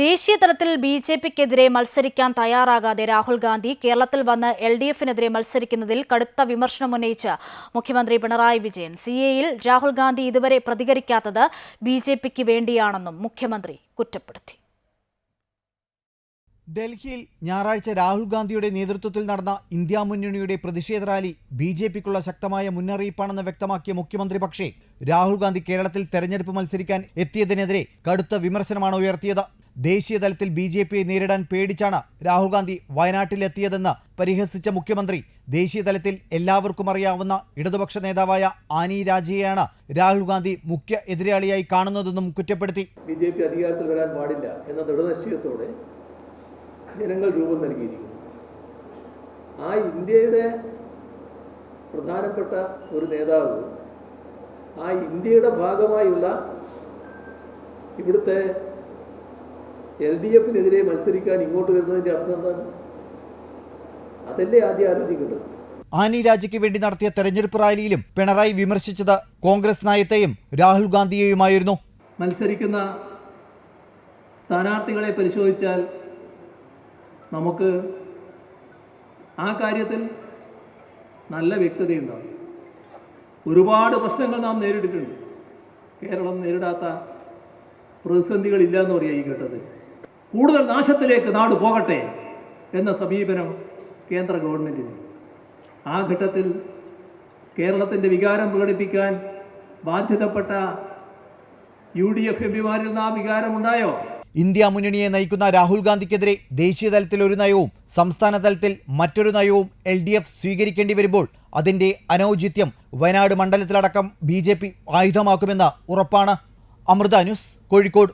ദേശീയ തലത്തിൽ B J പിക്കെതിരെ മത്സരിക്കാൻ തയ്യാറാകാതെ രാഹുൽ ഗാന്ധി കേരളത്തിൽ വന്ന് എൽ ഡി എഫിനെതിരെ മത്സരിക്കുന്നതിൽ കടുത്ത വിമർശനം ഉന്നയിച്ച് മുഖ്യമന്ത്രി പിണറായി വിജയൻ. സി എയിൽ രാഹുൽ ഗാന്ധി ഇതുവരെ പ്രതികരിക്കാത്തത് ബി ജെ പിക്ക് വേണ്ടിയാണെന്നും മുഖ്യമന്ത്രി കുറ്റപ്പെടുത്തി. ഡൽഹിയിൽ ഞായറാഴ്ച രാഹുൽ ഗാന്ധിയുടെ നേതൃത്വത്തിൽ നടന്ന ഇന്ത്യ മുന്നണിയുടെ പ്രതിഷേധ റാലി ബി ജെ പിക്കുള്ള ശക്തമായ മുന്നറിയിപ്പാണെന്ന് വ്യക്തമാക്കിയ മുഖ്യമന്ത്രി പക്ഷേ രാഹുൽ ഗാന്ധി കേരളത്തിൽ തെരഞ്ഞെടുപ്പ് മത്സരിക്കാൻ എത്തിയതിനെതിരെ കടുത്ത വിമർശനമാണ് ഉയർത്തിയത്. ദേശീയ തലത്തിൽ ബി ജെ പിയെ നേരിടാൻ പേടിച്ചാണ് രാഹുൽ ഗാന്ധി വയനാട്ടിലെത്തിയതെന്ന് പരിഹസിച്ച മുഖ്യമന്ത്രി. ദേശീയ തലത്തിൽ എല്ലാവർക്കും അറിയാവുന്ന ഇടതുപക്ഷ നേതാവായ ആനി രാജയെയാണ് രാഹുൽ ഗാന്ധി മുഖ്യ എതിരാളിയായി കാണുന്നതെന്നും കുറ്റപ്പെടുത്തി. ബി ജെ പി അധികാരത്തിൽ വരാൻ പാടില്ല എന്ന ദൃഢനിശ്ചയത്തോടെ ജനങ്ങൾ രൂപം നൽകിയിരിക്കുന്നു. ആ ഇന്ത്യയുടെ പ്രധാനപ്പെട്ട ഒരു നേതാവ് ആ ഇന്ത്യയുടെ ഭാഗമായുള്ള ഇവിടുത്തെ എൽ ഡി എഫിനെതിരെ മത്സരിക്കാൻ ഇങ്ങോട്ട് വരുന്നതിന്റെ അർത്ഥം എന്താണ്? അതല്ലേ ആദ്യം ആലോചിക്കേണ്ടത്. ആനി രാജയ്ക്ക് വേണ്ടി നടത്തിയ തെരഞ്ഞെടുപ്പ് റാലിയിലും പിണറായി വിമർശിച്ചത് കോൺഗ്രസ് നയത്തെയും രാഹുൽ ഗാന്ധിയെയുമായിരുന്നു. മത്സരിക്കുന്ന സ്ഥാനാർത്ഥികളെ പരിശോധിച്ചാൽ നമുക്ക് ആ കാര്യത്തിൽ നല്ല വ്യക്തതയുണ്ടാകും. ഒരുപാട് പ്രശ്നങ്ങൾ നാം നേരിട്ടിട്ടുണ്ട്. കേരളം നേരിടാത്ത പ്രതിസന്ധികളില്ല എന്ന് പറയാം ഈ ഘട്ടത്തിൽ. കൂടുതൽ നാശത്തിലേക്ക് നാട് പോകട്ടെ എന്ന സമീപനം കേന്ദ്ര ഗവൺമെന്റിന് ആ ഘട്ടത്തിൽ കേരളത്തിന്റെ വികാരം പ്രകടിപ്പിക്കാൻ ബാധ്യതപ്പെട്ട യു ഡി എഫ് എം പിമാരിൽ നിന്ന് ആ വികാരമുണ്ടായോ? ഇന്ത്യ മുന്നണിയെ നയിക്കുന്ന രാഹുൽ ഗാന്ധിക്കെതിരെ ദേശീയ തലത്തിൽ ഒരു നയവും സംസ്ഥാന തലത്തിൽ മറ്റൊരു നയവും എൽ ഡി എഫ് സ്വീകരിക്കേണ്ടി വരുമ്പോൾ അതിന്റെ അനൗചിത്യം വയനാട് മണ്ഡലത്തിലടക്കം ബി ജെ പി ആയുധമാക്കുമെന്ന ഉറപ്പാണ്. അമൃത ന്യൂസ് കോഴിക്കോട്.